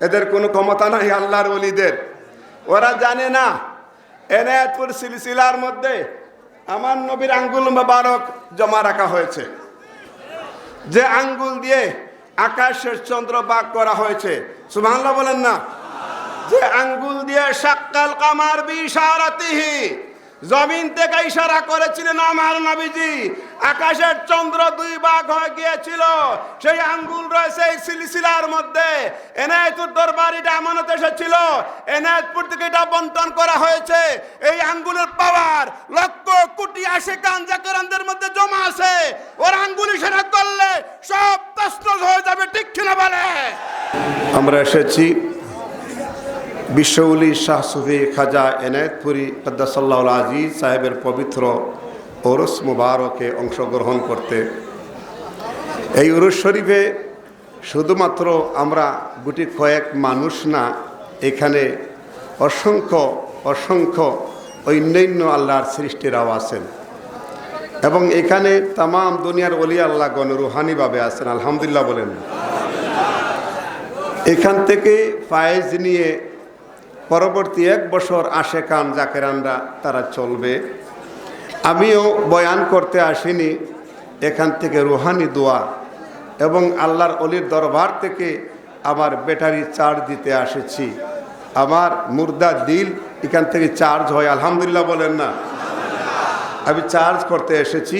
এদের কোনো ক্ষমতা নাই আল্লাহর অলিদের ওরা জানে না। এনায়তপুর সিলসিলার মধ্যে আমার নবীর আঙ্গুল মোবারক জমা রাখা হয়েছে। যে আঙ্গুল দিয়ে আকাশের চন্দ্র বাগ করা হয়েছে। সুবহানাল্লাহ বলেন না। যে আঙ্গুল দিয়ে সাক্কাল কামার বিশারাতিহি জমিন থেকে ইশারা করেছিলেন আমার নবীজি। আকাশের চন্দ্র দুই ভাগ হয়ে গিয়েছিল। সেই আঙ্গুল রয়েছে এই সিলসিলার মধ্যে। এনায়তুর দরবারিটা আমানত এসেছিল। এনায়তপুর থেকে এটা বন্টন করা হয়েছে। এই আঙ্গুলের পাওয়ার লক্ষ কোটি আশে কান মধ্যে জমা আছে। ওর আঙ্গুল ইশারা করলে সব তসনস হয়ে যাবে, ঠিক কিনা বলে? আমরা এসেছি বিশ্বউলি শাহ সুফি খাজা এনায়তপুরি কদ্দাসাল্লাহ আজিজ সাহেবের পবিত্র ওরস মুবারকে অংশগ্রহণ করতে। এই উরুস শরীফে শুধুমাত্র আমরা গুটি কয়েক মানুষ না, এখানে অসংখ্য অসংখ্য অন্যান্য আল্লাহর সৃষ্টিরাও আছেন। এবং এখানে তাম দুনিয়ার অলি আল্লাহ গণ রুহানিভাবে আছেন, আলহামদুলিল্লাহ বলেন। এখান থেকে ফায়েজ নিয়ে পরবর্তী এক বছর আসে কান জাকেরানরা তারা চলবে। আমিও বয়ান করতে আসিনি, এখান থেকে রুহানি দোয়া এবং আল্লাহর অলির দরবার থেকে আমার ব্যাটারি চার্জ দিতে আসেছি। আমার মুর্দা দিল, এখান থেকে চার্জ হয়, আলহামদুলিল্লাহ বলেন না। আমি চার্জ করতে এসেছি।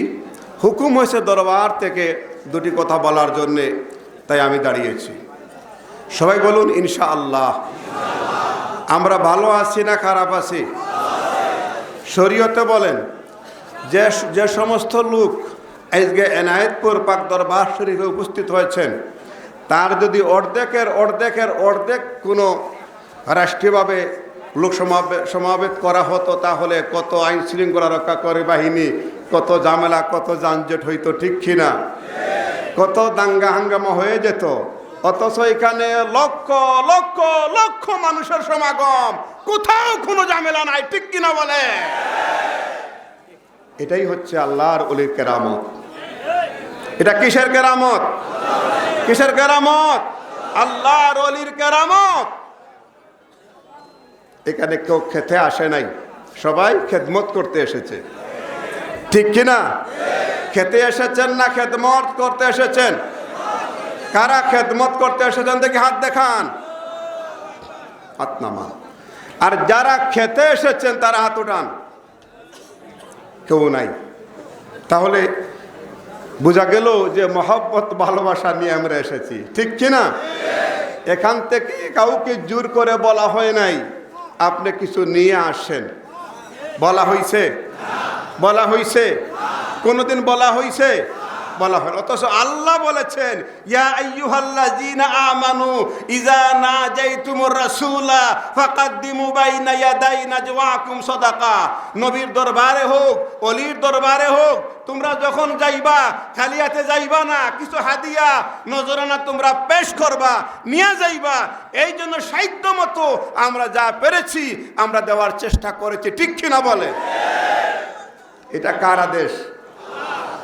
হুকুম হয়েছে দরবার থেকে দুটি কথা বলার জন্যে, তাই আমি দাঁড়িয়েছি। সবাই বলুন ইনশা আল্লাহ আমরা ভালো আছি না খারাপ আছি? শরীয়তে বলেন, যে যে সমস্ত লোক আজকে এনায়েতপুর পাক দরবার শরীফে উপস্থিত হয়েছেন, তার যদি অর্ধেকের অর্ধেকের অর্ধেক কোনো রাষ্ট্রীয়ভাবে লোক সমাবে, সমাবেত করা হতো, তাহলে কত আইন শৃঙ্খলা রক্ষা করে বাহিনী, কত ঝামেলা, কত যানজট হইতো ঠিক কিনা? কত দাঙ্গা হাঙ্গামা হয়ে যেত? অথচ এখানে লক্ষ লক্ষ লক্ষ মানুষের সমাগম। কোথাও কোনো ঝামেলা নাই, ঠিক কিনা বলে? এটাই হচ্ছে আল্লাহর অলির কেরামত। এটা কিসের কেরামত? কিসের কেরামত? আল্লাহর অলির কেরামত। এখানে কেউ খেতে আসে নাই, সবাই খেদমত করতে এসেছে। ঠিক কিনা? খেতে এসেছেন না, খেদমত করতে এসেছেন? কারা খেদমত করতে এসেছেন দেখি হাত দেখান। হাত নামান। আর যারা খেতে এসেছেন, তারা হাত উঠান। কেউ নাই। তাহলে বোঝা গেল যে মহব্বত, ভালোবাসা নিয়ে আমরা এসেছি। ঠিক কিনা এখান থেকে কাউকে জোর করে বলা হয় নাই, আপনি কিছু নিয়ে আসেন। বলা হইছে? বলা হইছে? কোনোদিন বলা হইছে? বলা হয় অথচ আল্লাহ বলেছেন, ইয়া আইয়ুহাল্লাযীনা আমানু ইযা নাজাইতুমুর রাসূলা ফাকাদ্দিমু বাইনা ইয়াদাই নাজওয়াকুম সাদাকা। নবীর দরবারে হোক, অলির দরবারে হোক, তোমরা যখন যাইবা খালি হাতে যাইবা না, কিছু হাদিয়া নজরানা তোমরা পেশ করবা, নিয়ে যাইবা। এই জন্য সাহিত্য মতো আমরা যা পেরেছি, আমরা দেওয়ার চেষ্টা করেছি। ঠিক কিনা বলে এটা কার আদেশ?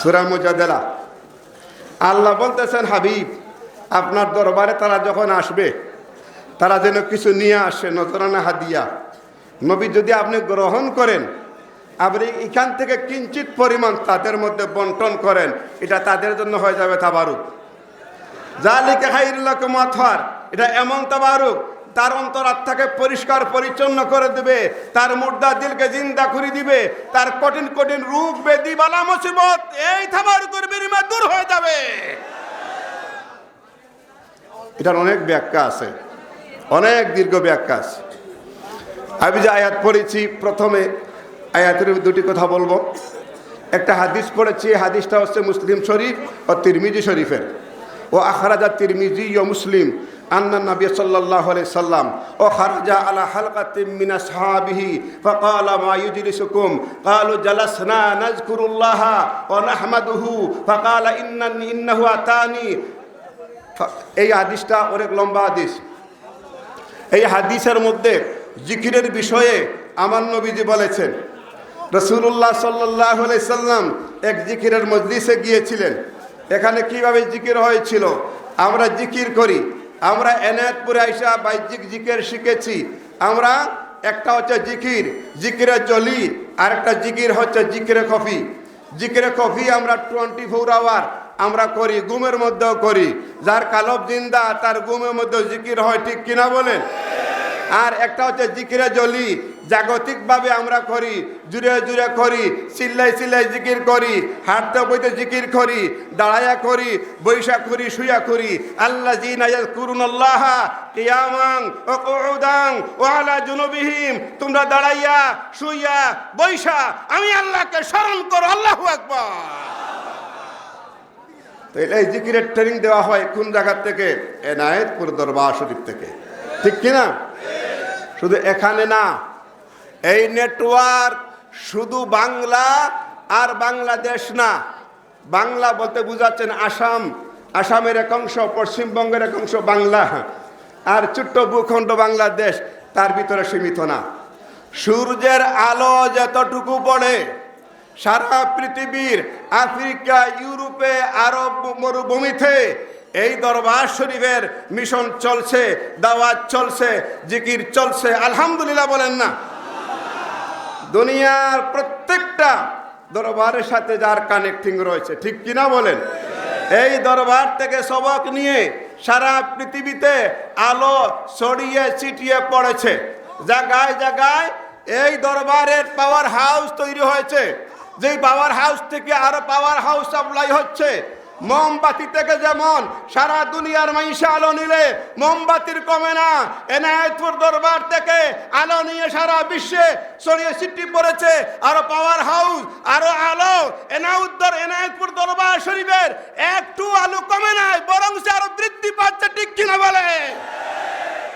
সূরা মুজাদালা আল্লাহ বলতেছেন, হাবিব, আপনার দরবারে তারা যখন আসবে, তারা যেন কিছু নিয়ে আসে, নজরানা হাদিয়া। নবী যদি আপনি গ্রহণ করেন, আপনি এখান থেকে কিঞ্চিত পরিমাণ তাদের মধ্যে বন্টন করেন, এটা তাদের জন্য হয়ে যাবে তাবারুক। যা লিখে হাইরুল্লাহ মাথার এটা এমন তাবারুক তার অন্তরাত্মাকে পরিষ্কার, পরিচ্ছন্ন করে দিবে। তার মুর্দা দিলকে জিন্দা করে দিবে। তার কঠিন কঠিন রূপ বেদি বালা মুসিবত, এই তাবারুকের বিনিময়ে দূর হয়ে যাবে। এটার অনেক ব্যাখ্যা আছে। অনেক দীর্ঘ ব্যাখ্যা আছে। আমি যে আয়াত পড়েছি, প্রথমে আয়াতের দুটি কথা বলব। একটা হাদিস পড়েছি হাদিসটা হচ্ছে মুসলিম শরীফ ও তিরমিজি শরীফের। ও আখরাজা তিরমিজি ও মুসলিম। أن النبي صلى الله عليه وسلم وخرج على حلقة من أصحابه فقال ما يجلسكم قالوا جلسنا نذكر الله ونحمده فقال إن إنه أتاني ف- এই হাদিসটা অনেক লম্বা হাদিস এই হাদিসের মধ্যে জিকিরের বিষয়ে আমার নবীজি বলেছেন রসুল্লাহ সাল্লাহ সাল্লাম এক জিকিরের মজলিসে গিয়েছিলেন এখানে কিভাবে জিকির হয়েছিল আমরা জিকির করি আমরা এনায়তপুরে আইসা বাহ্যিক জিকের শিখেছি। আমরা একটা হচ্ছে জিকির, জিকিরে জলি আর একটা জিকির হচ্ছে জিকিরে কফি। জিকিরে কফি আমরা টোয়েন্টি ফোর আওয়ার আমরা করি গুমের মধ্যেও করি। যার কালব জিন্দা, তার গুমের মধ্যেও জিকির হয়, ঠিক কিনা বলেন? আর একটা হচ্ছে জিকিরে জলি। জাগতিকভাবে আমরা করি, জুড়ে জুড়ে করি চিল্লাই চিল্লাই জিকির করি, হাঁটতে বইতে জিকির করি দাঁড়াইয়া করি, বৈশা করি, শুয়া করি। আল্লাহ জিন করুন আল্লাহ ও ও তোমরা দাঁড়াইয়া, শুইয়া, বৈশা, আমি আল্লাহকে স্মরণ করো, আল্লাহ আকবার। এই জিকিরের ট্রেনিং দেওয়া হয় কোন জায়গার থেকে? এনায়েতপুর দরবার শরীফ থেকে। ঠিক কিনা? শুধু এখানে না, এই নেটওয়ার্ক শুধু বাংলা আর বাংলাদেশ না, বাংলা বলতে বুঝাচ্ছেন আসাম। আসামের এক অংশ, পশ্চিমবঙ্গের এক অংশ বাংলা। আর ছোট্ট ভূখণ্ড বাংলাদেশ, তার ভিতরে সীমিত না। সূর্যের আলো যতটুকু পড়ে সারা পৃথিবীর আফ্রিকা, ইউরোপে, আরব মরুভূমিতে এই দরবার শরীফের মিশন চলছে, দাওয়াত চলছে, জিকির চলছে। আলহামদুলিল্লাহ বলেন না। দুনিয়ার প্রত্যেকটা দরবারের সাথে যার কানেক্টিং রয়েছে, ঠিক কিনা বলেন? এই দরবার থেকে সবক নিয়ে সারা পৃথিবীতে আলো ছড়িয়ে ছিটিয়ে পড়েছে। জায়গায় জায়গায় এই দরবারের পাওয়ার হাউস তৈরি হয়েছে। যেই পাওয়ার হাউস থেকে আরও পাওয়ার হাউস সাপ্লাই হচ্ছে মোমবাতি থেকে যেমন সারা দুনিয়ার মাইশা আলো নিলে, মোমবাতির কমে না। এনায়তপুর দরবার থেকে আলো নিয়ে সারা বিশ্বে ছড়িয়ে ছিটি পড়েছে। আরও পাওয়ার হাউস আরও আলো। এনাউদ্দর এনায়তপুর দরবার শরীফের একটু আলো কমে নাই, বরং সে আরও বৃদ্ধি পাচ্ছে, ঠিক কিনা বলে?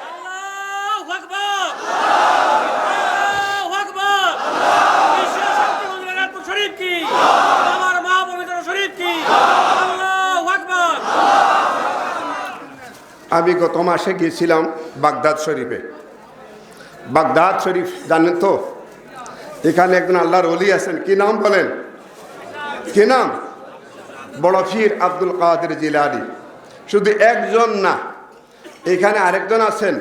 আল্লাহু আকবার আল্লাহু আকবার বিশ্ব শান্তি মন্দিরের আয়াতুল শরীফ কি আমার মা পবিত্র শরীফ কি আল্লাহু আকবার আমি গত মাসে গিয়েছিলাম বাগদাদ শরীফে। বাগদাদ শরীফ, জানেন তো? এখানে একজন আল্লাহর অলি আছেন। কি নাম বলেন? কি নাম? বড় ফির আব্দুল কাদের জিলানি। শুধু একজন না, এখানে আরেকজন আছেন।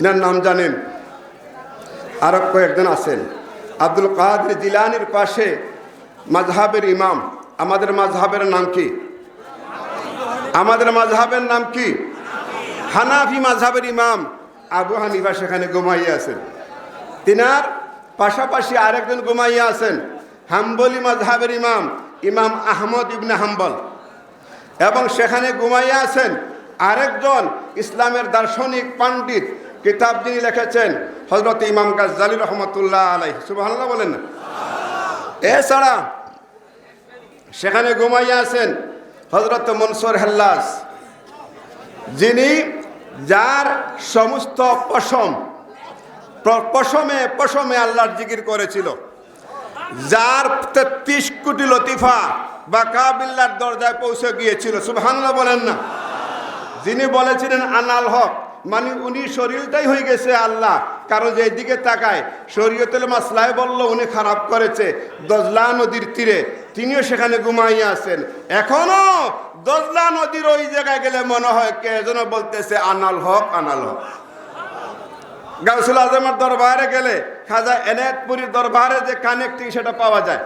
এনার নাম জানেন? আরও কয়েকজন আছেন। আব্দুল কাদের জিলানির পাশে মাঝহাবের ইমাম। আমাদের মাঝহাবের নাম কি? আমাদের মাঝহাবের নাম কি? হানাফি মাঝহাবের ইমাম আবু হানিফা সেখানে ঘুমাইয়া আছেন। তিনার পাশাপাশি আরেকজন ঘুমাইয়া আছেন, হাম্বলি মাঝহাবের ইমাম ইমাম আহমদ ইবনে হাম্বল। এবং সেখানে ঘুমাইয়া আছেন আরেকজন ইসলামের দার্শনিক পণ্ডিত, কিতাব যিনি লিখেছেন হজরত ইমাম গাজ্জালি রহমতুল্লাহ আলাই সুবাহ বলেন এছাড়া সেখানে ঘুমাইয়া আছেন হজরত মনসুর হেল্লাস যিনি যার সমস্ত পশম পশমে পশমে আল্লাহর জিকির করেছিল, যার তেত্রিশ কোটি লতিফা বা কাবিল্লার দরজায় পৌঁছে গিয়েছিল। সুবহানাল্লাহ বলেন না। যিনি বলেছিলেন, আনাল হক। মানে উনি শরীরটাই হয়ে গেছে আল্লাহ। কারও যে দিকে তাকায়, শরীয়তুল মাসলায় বলল, উনি খারাপ করেছে দজলা নদীর তীরে। তিনিও সেখানে ঘুমাইয়া আছেন। এখনও দজলা নদীর ওই জায়গায় গেলে মনে হয় কে যেন বলতেছে, আনাল হক আনাল হক। গাউসুল আজমের দরবারে গেলে খাজা এনায়তপুরীর দরবারে যে কানেক্টিং সেটা পাওয়া যায়।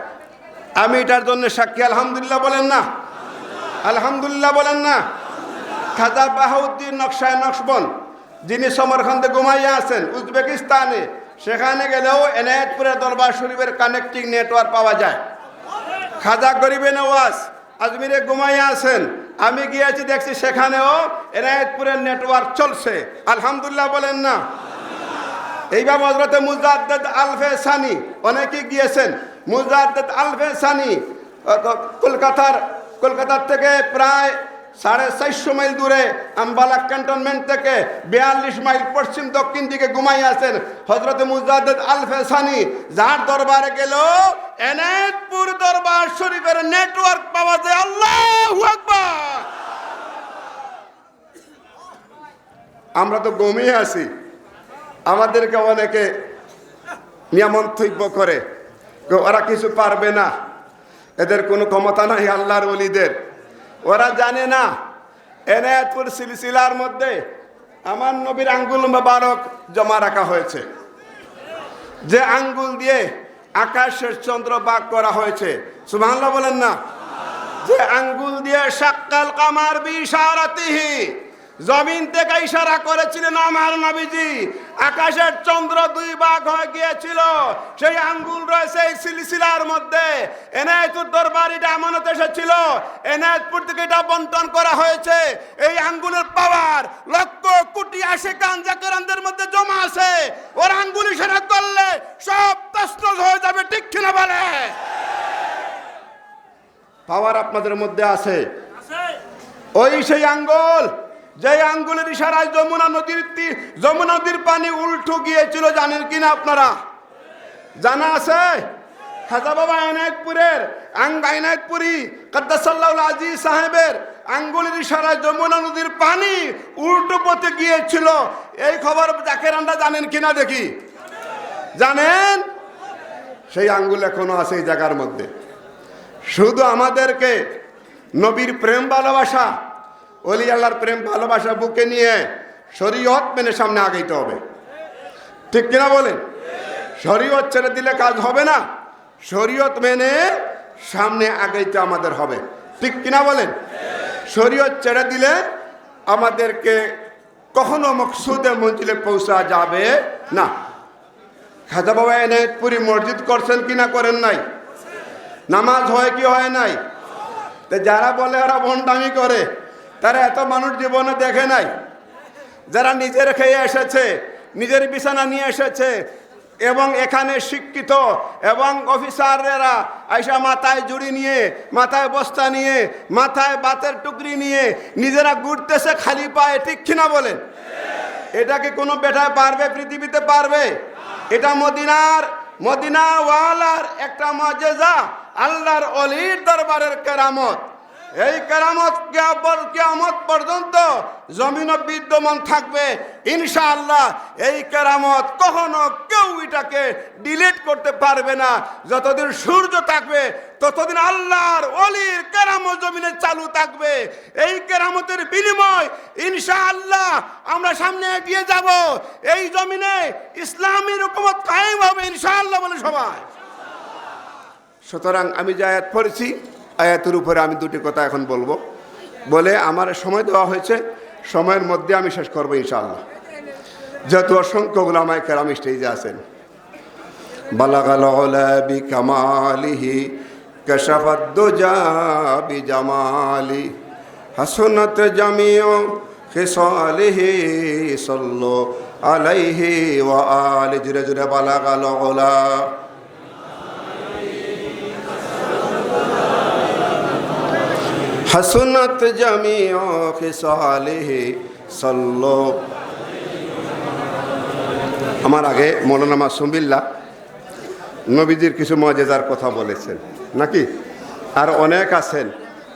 আমি এটার জন্য সাক্ষী, আলহামদুলিল্লাহ বলেন না। আলহামদুলিল্লাহ বলেন না। খাজা বাহাউদ্দিন নকশায় নকশবন যিনি সমরখন্দে ঘুমাইয়া আছেন, উজবেকিস্তানে, সেখানে গেলেও এনায়তপুরের দরবার শরীফের কানেক্টিং নেটওয়ার্ক পাওয়া যায়। খাজা গরিবে নওয়াজ আজমিরে ঘুমাইয়া আছেন, আমি গিয়েছি, দেখছি সেখানেও এনায়তপুরের নেটওয়ার্ক চলছে। আলহামদুলিল্লাহ বলেন না। এইভাবে হজরতে মুজাদ্দেদ আলফে সানি অনেকে গিয়েছেন। মুজাদ্দেদ আলফে সানি কলকাতার কলকাতার থেকে প্রায় সাড়ে চারশো মাইল দূরে আম্বালা ক্যান্টনমেন্ট থেকে বিয়াল্লিশ মাইল পশ্চিম দক্ষিণ দিকে ঘুমাই আছেন হজরত মুজাদ্দ আল ফেসানি যার দরবারে গেল এনায়তপুর দরবার শরীফের নেটওয়ার্ক পাওয়া যায়। আল্লাহ আমরা তো ঘুমিয়ে আছি। আমাদেরকে অনেকে নিয়মন্তব্য করে। ওরা কিছু পারবে না। এদের কোনো ক্ষমতা নাই আল্লাহর অলিদের। ওরা জানে না। এনায়তপুর সিলসিলার মধ্যে আমার নবীর আঙ্গুল মোবারক জমা রাখা হয়েছে। যে আঙ্গুল দিয়ে আকাশের চন্দ্র বাক করা হয়েছে। সুবহানাল্লাহ বলেন না। যে আঙ্গুল দিয়ে সাক্কাল কামার বিশারতিহি, জমিন থেকে ইশারা করেছিলেন আমার নবীজি। আকাশের চন্দ্র দুই ভাগ হয়ে গিয়েছিল। সেই আঙ্গুল রয়েছে এই সিলসিলার মধ্যে। এনায়তুর দরবার এটা আমানত এসেছিল। এনায়তপুর থেকে এটা বন্টন করা হয়েছে। এই আঙ্গুলের পাওয়ার লক্ষ কোটি আশে কান জাকেরানদের মধ্যে জমা আছে। ওর আঙ্গুল ইশারা করলে সব তসনস হয়ে যাবে ঠিক কিনা বলে? পাওয়ার আপনাদের মধ্যে আছে। আছে। ওই সেই আঙ্গুল যে আঙ্গুলের ইশারায় যমুনা নদীর যমুনা নদীর পানি উল্টো গিয়েছিল, জানেন কিনা আপনারা? জানা আছে? খাজা বাবা এনায়তপুরের আং এনায়তপুরি কাদ্দাসাল্লাহ আজিজ সাহেবের আঙ্গুলের ইশারায় যমুনা নদীর পানি উল্টো পথে গিয়েছিল। এই খবর জাকের আন্ডা জানেন কিনা দেখি? জানেন? সেই আঙ্গুল এখনও আছে এই জায়গার মধ্যে। শুধু আমাদেরকে নবীর প্রেম ভালোবাসা অলি আল্লাহর প্রেম, ভালোবাসা বুকে নিয়ে শরীয়ত মেনে সামনে আগাইতে হবে। ঠিক কিনা বলেন? শরীয়ত ছেড়ে দিলে কাজ হবে না, শরীয়ত মেনে সামনে আগাইতে আমাদের হবে। ঠিক কিনা বলেন? শরীয়ত ছেড়ে দিলে আমাদেরকে কখনো মকসুদে মঞ্জিলে পৌঁছা যাবে না। খাজা বাবা এনায়তপুরি মসজিদ করছেন কিনা করেন নাই? নামাজ হয় কি হয় নাই? যারা বলে ওরা বন্ডামি করে তারা এত মানুষ জীবনে দেখে নাই। যারা নিজের খেয়ে এসেছে, নিজের বিছানা নিয়ে এসেছে এবং এখানে শিক্ষিত এবং অফিসাররা আইসা মাথায় জুড়ি নিয়ে, মাথায় বস্তা নিয়ে, মাথায় বাতের টুকরি নিয়ে নিজেরা ঘুরতেছে খালি পায়ে, ঠিক কিনা বলেন? এটা কি কোনো বেটায় পারবে, পৃথিবীতে পারবে? এটা মদিনার মদিনা ওয়ালার একটা মজেজা, আল্লাহর অলির দরবারের কেরামত। এই কেরামত কেয়ামত পর্যন্ত জমিন বিদ্যমান থাকবে। ইনশাআল্লাহ এই কেরামত কখনো কেউ এটাকে ডিলিট করতে পারবে না। যতদিন সূর্য থাকবে, ততদিন আল্লাহর অলির কেরামত জমিনে চালু থাকবে। এই কেরামতের বিনিময় ইনশাআল্লাহ আমরা সামনে এগিয়ে যাব। এই জমিনে ইসলামী রকমত কায়েম হবে ইনশাআল্লাহ বলে সবাই। সুতরাং আমি যে পড়েছি আয়াতের উপরে আমি দুটি কথা এখন বলব। বলে আমার সময় দেওয়া হয়েছে, সময়ের মধ্যে আমি শেষ করব ইনশাআল্লাহ। যেহেতু অসংখ্য গুলামায় কেরাম স্টেজে আছেন। বালাগাল কামালিহি কশফদ্দুজা বি জামালি হাসনাত জামিও খিসালিহি, সাল্লু আলাইহি ওয়া আলি। জুরে বালাগাল হাসনাত জামিও খিসালিহি সাল্লু আমার আগে মৌলানা মাসুমিল্লা নবীজির কিছু মজেজার কথা বলেছেন, নাকি? আর অনেক আছেন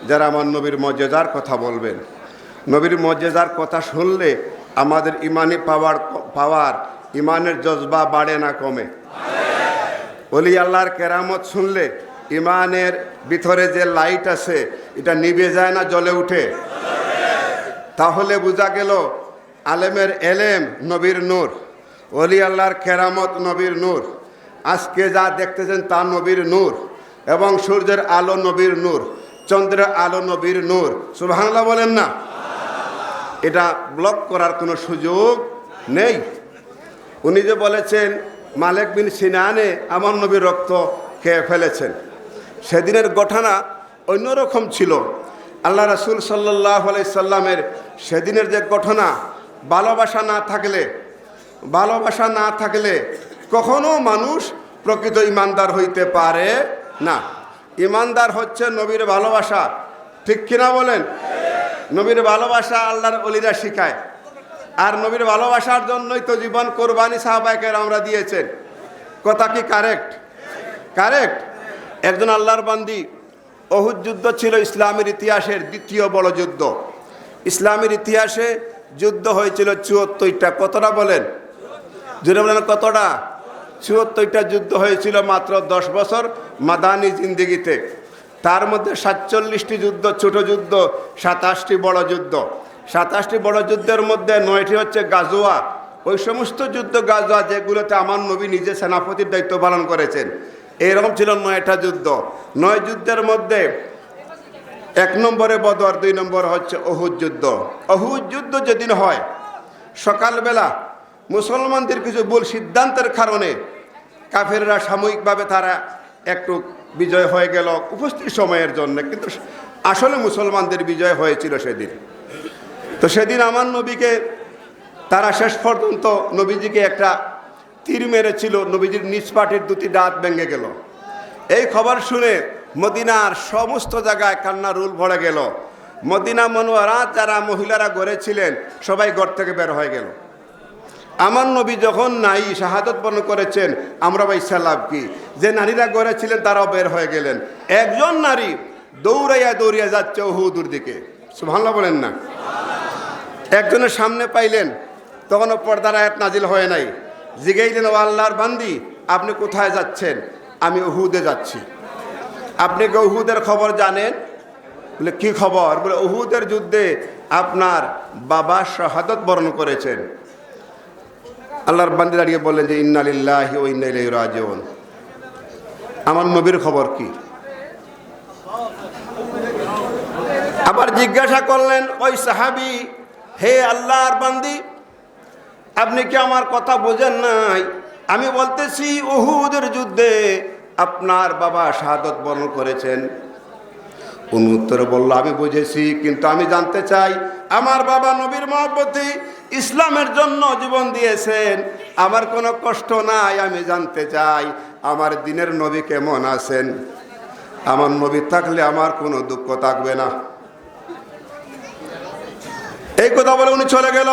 যারা আমার নবীর মজেজার কথা বলবেন। নবীর মজেজার কথা শুনলে আমাদের ইমানি পাওয়ার পাওয়ার, ইমানের জজবা বাড়ে না কমে। অলি আল্লাহর কেরামত শুনলে ইমানের ভিতরে যে লাইট আছে, এটা নিভে যায় না, জ্বলে উঠে। তাহলে বোঝা গেল আলেমের এলেম নবীর নূর অলি আল্লাহর কেরামত নবীর নূর। আজকে যা দেখতেছেন তা নবীর নূর এবং সূর্যের আলো নবীর নূর, চন্দ্রের আলো নবীর নূর। সুবহানাল্লাহ বলেন না? এটা ব্লক করার কোনো সুযোগ নেই। উনি যে বলেছেন, মালেক বিন সিনানে আমার নবীর রক্ত খেয়ে ফেলেছেন। সেদিনের ঘটনা অন্যরকম ছিল। আল্লাহ রাসুল সাল্লাহ সাল্লামের সেদিনের যে ঘটনা, ভালোবাসা না থাকলে, ভালোবাসা না থাকলে কখনো মানুষ প্রকৃত ইমানদার হইতে পারে না। ইমানদার হচ্ছে নবীর ভালোবাসা। ঠিক কিনা বলেন? নবীর ভালোবাসা আল্লাহর অলিরা শিখায়। আর নবীর ভালোবাসার জন্যই তো জীবন কোরবানি সাহাবাইকের আমরা দিয়েছেন। কথা কি কারেক্ট কারেক্ট একজন আল্লাহর বান্দি। অহুদ যুদ্ধ ছিল ইসলামের ইতিহাসের দ্বিতীয় বড় যুদ্ধ। ইসলামের ইতিহাসে যুদ্ধ হয়েছিল চুয়াত্তরটা। কতটা বলেন? জুড়ে বলেন কতটা? চুয়াত্তরটা যুদ্ধ হয়েছিল মাত্র দশ বছর মাদানি জিন্দিগিতে। তার মধ্যে সাতচল্লিশটি যুদ্ধ, ছোট যুদ্ধ, সাতাশটি বড় যুদ্ধ। সাতাশটি বড় যুদ্ধের মধ্যে নয়টি হচ্ছে গাজোয়া। ওই সমস্ত যুদ্ধ গাজোয়া, যেগুলোতে আমার নবী নিজে সেনাপতির দায়িত্ব পালন করেছেন। এরকম ছিল নয়টা যুদ্ধ। নয় যুদ্ধের মধ্যে এক নম্বরে বদর, দুই নম্বর হচ্ছে অহুদ যুদ্ধ। অহুদ যুদ্ধ যেদিন হয়, সকালবেলা মুসলমানদের কিছু ভুল সিদ্ধান্তের কারণে কাফেররা সাময়িকভাবে তারা একটু বিজয় হয়ে গেল উপস্থিত সময়ের জন্য, কিন্তু আসলে মুসলমানদের বিজয় হয়েছিল সেদিন। তো সেদিন আমার নবীকে, তারা শেষ পর্যন্ত নবীজিকে একটা তীর মেরেছিল, নবীজির নিজ পাটির দুটি দাঁত ভেঙে গেল। এই খবর শুনে মদিনার সমস্ত জায়গায় কান্না রুল ভরে গেল। মদিনা মনোয়ারা যারা মহিলারা গড়ে ছিলেন সবাই ঘর থেকে বের হয়ে গেল। আমার নবী যখন নাই, শাহাদত বর্ণ করেছেন, আমরা বা ইচ্ছা লাভ কি? যে নারীরা গড়ে ছিলেন তারাও বের হয়ে গেলেন। একজন নারী দৌড়াইয়া দৌড়িয়া যাচ্ছে ওহুদুর দিকে। সুভাল্লা বলেন না। একজনের সামনে পাইলেন, তখনও পর্দার আয়াত নাজিল হয় নাই। জিগাইলেন ও আল্লাহর বান্দি, আপনি কোথায় যাচ্ছেন? আমি উহুদে যাচ্ছি। আপনি কি উহুদের খবর জানেন? বলে, কি খবর? বলে, উহুদের যুদ্ধে আপনার বাবা শাহাদত বরণ করেছেন। আল্লাহর বান্দি দাঁড়িয়ে বললেন যে ইন্নালিল্লাহি ও ইন্না ইলাইহি রাজিউন। আমার নবীর খবর কি? আবার জিজ্ঞাসা করলেন, ওই সাহাবি, হে আল্লাহর বান্দি আপনি কি আমার কথা বোঝেন নাই? আমি বলতেছি, উহুদের যুদ্ধে আপনার বাবা শাহাদত বরণ করেছেন। উনি উত্তরে বলল, আমি বুঝেছি, কিন্তু আমি জানতে চাই, আমার বাবা নবীর মহব্বতী ইসলামের জন্য জীবন দিয়েছেন। আমার কোনো কষ্ট নাই, আমি জানতে চাই, আমার দিনের নবী কেমন আছেন? আমার নবী থাকলে আমার কোনো দুঃখ থাকবে না। এই কথা বলে উনি চলে গেল।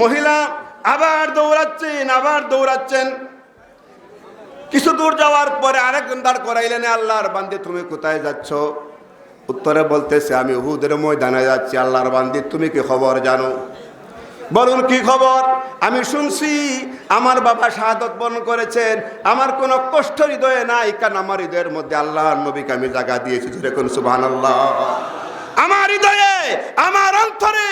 মহিলা আবার দৌড়াচ্ছেন আবার দৌড়াচ্ছেন। কিছু দূর যাওয়ার পরে আরেকজন দাঁড় করাইলেন আল্লাহর বান্দি, তুমি কোথায় যাচ্ছ? উত্তরে বলতেছে, আমি উহুদের ময়দানে যাচ্ছি, আল্লাহর বান্দি, তুমি কি খবর জানো? বলুন, কি খবর? আমি শুনছি, আমার বাবা শাহাদত বরণ করেছেন, আমার কোনো কষ্ট হৃদয়ে নাই, কারণ আমার হৃদয়ের মধ্যে আল্লাহর নবীকে আমি জায়গা দিয়েছি যেরকম সুবাহ আল্লাহ আমার হৃদয়ে, আমার অন্তরে,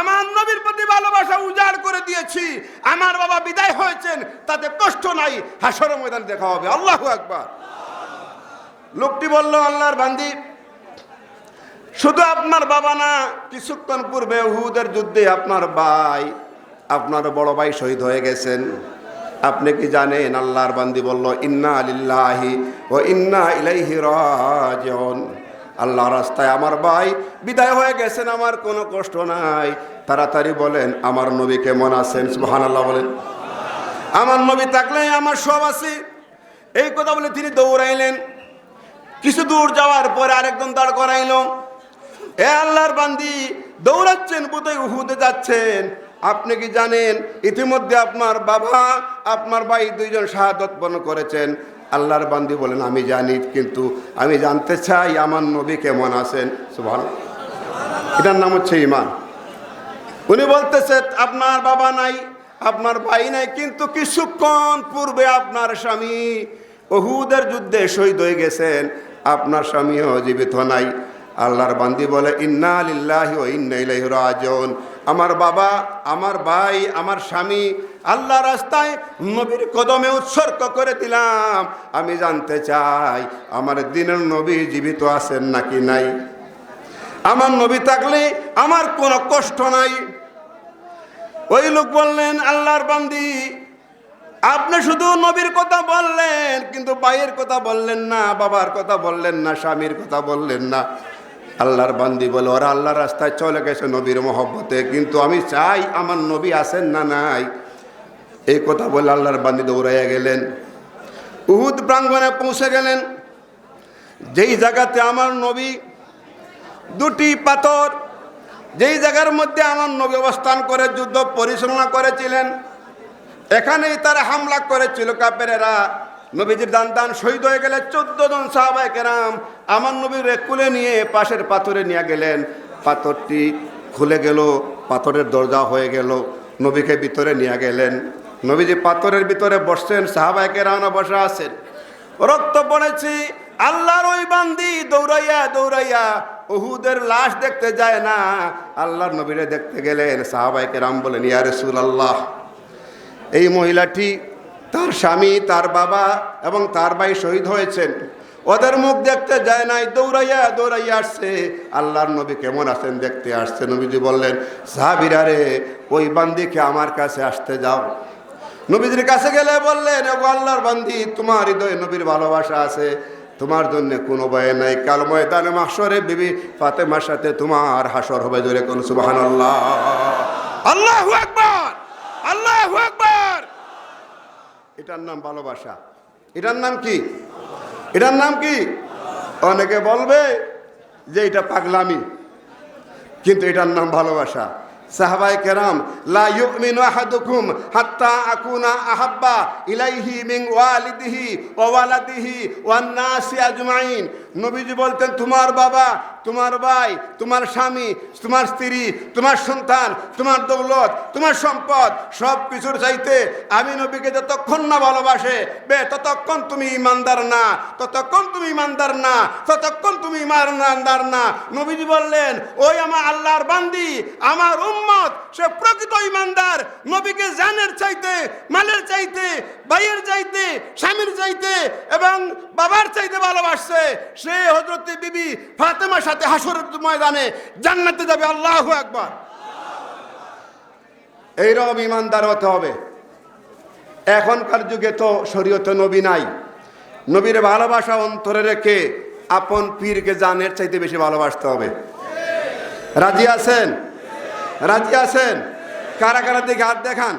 আমার নবীর প্রতি ভালোবাসা উজাড় করে দিয়েছি। আমার বাবা বিদায় হয়েছেন, তাতে কষ্ট নাই। হাসর ময়দান দেখা হবে। আল্লাহ একবার লোকটি বলল, আল্লাহর বান্দি, শুধু আপনার বাবা না, কিছুক্ষণ পূর্বে হুদের যুদ্ধে আপনার ভাই, আপনার বড় ভাই শহীদ হয়ে গেছেন। আপনি কি জানেন, আল্লাহর বান্দি বলল, ইন্না আলিল্লাহি ও ইন্না ইলাইহি রাজিউন। আল্লাহ রাস্তায় আমার ভাই বিদায় হয়ে গেছেন, আমার কোনো কষ্ট নাই। তাড়াতাড়ি বলেন, আমার নবী কেমন আছেন? সুবহানাল্লাহ বলেন। আমার নবী থাকলে আমার সব আছে। এই কথা বলে তিনি দৌড়াইলেন। কিছু দূর যাওয়ার পরে আরেকজন দাঁড় করাইল। এ আল্লাহর বান্দি, দৌড়াচ্ছেন, বোধহয় উহুদে যাচ্ছেন। আপনি কি জানেন, ইতিমধ্যে আপনার বাবা, আপনার ভাই দুইজন শাহাদত বর্ণ করেছেন। আল্লাহর বান্দি বলেন, আমি জানি, কিন্তু আমি জানতে চাই আমার নবী কেমন আছেন। সুভান এটার নাম হচ্ছে ইমান উনি বলতেছে, আপনার বাবা নাই, আপনার ভাই নাই, কিন্তু কিছুক্ষণ পূর্বে আপনার স্বামী অহুদের যুদ্ধে শহীদ হয়ে গেছেন। আপনার স্বামীও জীবিত নাই। আল্লাহর বান্দি বলে, ইন্না লিল্লাহি ও ইন্না ইলাইহি রাজিউন। আমার বাবা, আমার ভাই, আমার স্বামী আল্লাহ রাস্তায় নবীর কদমে উৎসর্গ করে দিলাম। আমি জানতে চাই, আমার দিনের নবী জীবিত আছেন নাকি নাই? আমার নবী থাকলে আমার কোনো কষ্ট নাই। ওই লোক বললেন, আল্লাহর বান্দি, আপনি শুধু নবীর কথা বললেন, কিন্তু ভাইয়ের কথা বললেন না, বাবার কথা বললেন না, স্বামীর কথা বললেন না। আল্লাহর বান্দি বলে, ওরা আল্লাহর রাস্তায় চলে গেছে নবীর মহব্বতে, কিন্তু আমি চাই আমার নবী আছেন না নাই? এই কথা বলে আল্লাহর বান্দি দৌড়াইয়া গেলেন। উহুদ প্রাঙ্গণে পৌঁছে গেলেন। যেই জায়গাতে আমার নবী, দুটি পাথর, যেই জায়গার মধ্যে আমার নবী অবস্থান করে, যুদ্ধ পরিচালনা করেছিলেন, এখানেই তারা হামলা করেছিল কাপেরেরা নবীজির দান দান শহীদ হয়ে গেলে চোদ্দ জন সাহাবাই কেরাম আমার নবীর কুলে নিয়ে পাশের পাথরে নিয়ে গেলেন। পাথরটি খুলে গেল, পাথরের দরজা হয়ে গেল, নবীকে ভিতরে নিয়ে গেলেন। নবীজি পাথরের ভিতরে বসছেন সাহাবাই কেরাম বসে আছেন। রক্ত পড়েছি, আল্লাহর ওই বান্দি দৌড়াইয়া দৌড়াইয়া ওহুদের লাশ দেখতে যায় না। আল্লাহর নবীরে দেখতে গেলেন সাহাবাইকে রাম বলেন, ইয়া রসুল আল্লাহ এই মহিলাটি তার স্বামী, তার বাবা এবং তার ভাই শহীদ হয়েছেন। ওদের মুখ দেখতে যায় নাই, দৌড়াইয়া দৌড়াইয়া আসছে। আল্লাহর নবী কেমন আছেন দেখতে আসছে। নবীজি বললেন, সাহাবিরা রে, ওই বান্দিকে আমার কাছে আসতে যাও। নবীজির কাছে গেলে বললেন ও আল্লাহর বান্দি, তোমার হৃদয়ে নবীর ভালোবাসা আছে। তোমার জন্য কোনো ভয় নাই। কাল ময়দানে মাসরে বিবি ফাতেমার সাথে তোমার হাসর হবে জোরে কোন সুবাহান আল্লাহ আল্লাহ আকবার! আল্লাহ আকবার! এটার নাম ভালোবাসা। এটার নাম কি? এটার নাম কি? অনেকে বলবে যে এটা পাগলামি। কিন্তু এটার নাম ভালোবাসা। সাহাবাই কেরাম লা ইউমিনু আহাদুকুম হাত্তা আকুনা আহাব্বা ইলাইহি মিন ওয়ালিদিহি ওয়া ওয়ালাদিহি ওয়ান নাসি আজমাইন নবীজি বলতেন তোমার বাবা তোমার ভাই, তোমার স্বামী, তোমার স্ত্রী, তোমার সন্তান, তোমার দৌলত, তোমার সম্পদ সব কিছুর চাইতে আমি নবীকে যতক্ষণ না ভালোবাসে, বে, ততক্ষণ তুমি ইমানদার না, ততক্ষণ তুমি ইমানদার না, ততক্ষণ তুমি ইমানদার না। নবীজি বললেন, ওই আমার আল্লাহর বান্দি, আমার উম্মত, সে প্রকৃত ইমানদার। নবীকে জানের চাইতে, মালের চাইতে, ভাইয়ের চাইতে চাইতে এবং বাবার চাইতে ভালোবাসছে, সে হজরত বিবি ফাতেমার সাথে হাসরের ময়দানে জান্নাতে যাবে। আল্লাহ একবার এইরকম ইমানদার হতে হবে। এখনকার যুগে তো শরীয়তে নবী নাই। নবীর ভালোবাসা অন্তরে রেখে আপন পীরকে জানের চাইতে বেশি ভালোবাসতে হবে। রাজি আছেন? রাজি আছেন? কারা কারা দিকে হাত দেখান?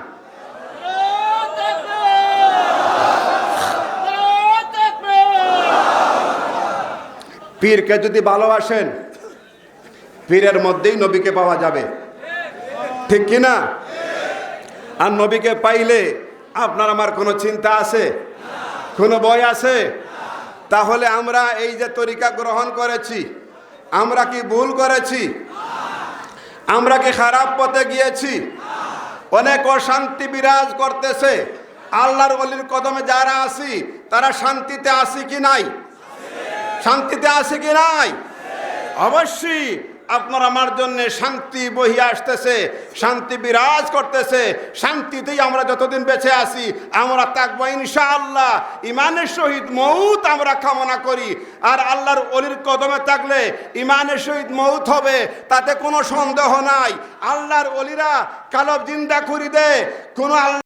পীরকে যদি ভালোবাসেন, পীরের মধ্যেই নবীকে পাওয়া যাবে। ঠিক কি না? আর নবীকে পাইলে আপনার আমার কোনো চিন্তা আছে? কোনো ভয় আছে? তাহলে আমরা এই যে তরিকা গ্রহণ করেছি, আমরা কি ভুল করেছি? আমরা কি খারাপ পথে গিয়েছি? অনেক অশান্তি বিরাজ করতেছে। আল্লাহর অলির কদমে যারা আসি তারা শান্তিতে আসি কি নাই? শান্তিতে আছে কি নাই? অবশ্যই আপনার আমার জন্য শান্তি বহি আসতেছে, শান্তি বিরাজ করতেছে, শান্তিতেই আমরা যতদিন বেঁচে আছি, আমরা থাকব ইনশাআল্লাহ। ইমানের সহিত মৌত আমরা কামনা করি। আর আল্লাহর অলির কদমে থাকলে ইমানের সহিত মৌত হবে, তাতে কোনো সন্দেহ নাই। আল্লাহর অলিরা কালব জিন্দা করি দে কোনো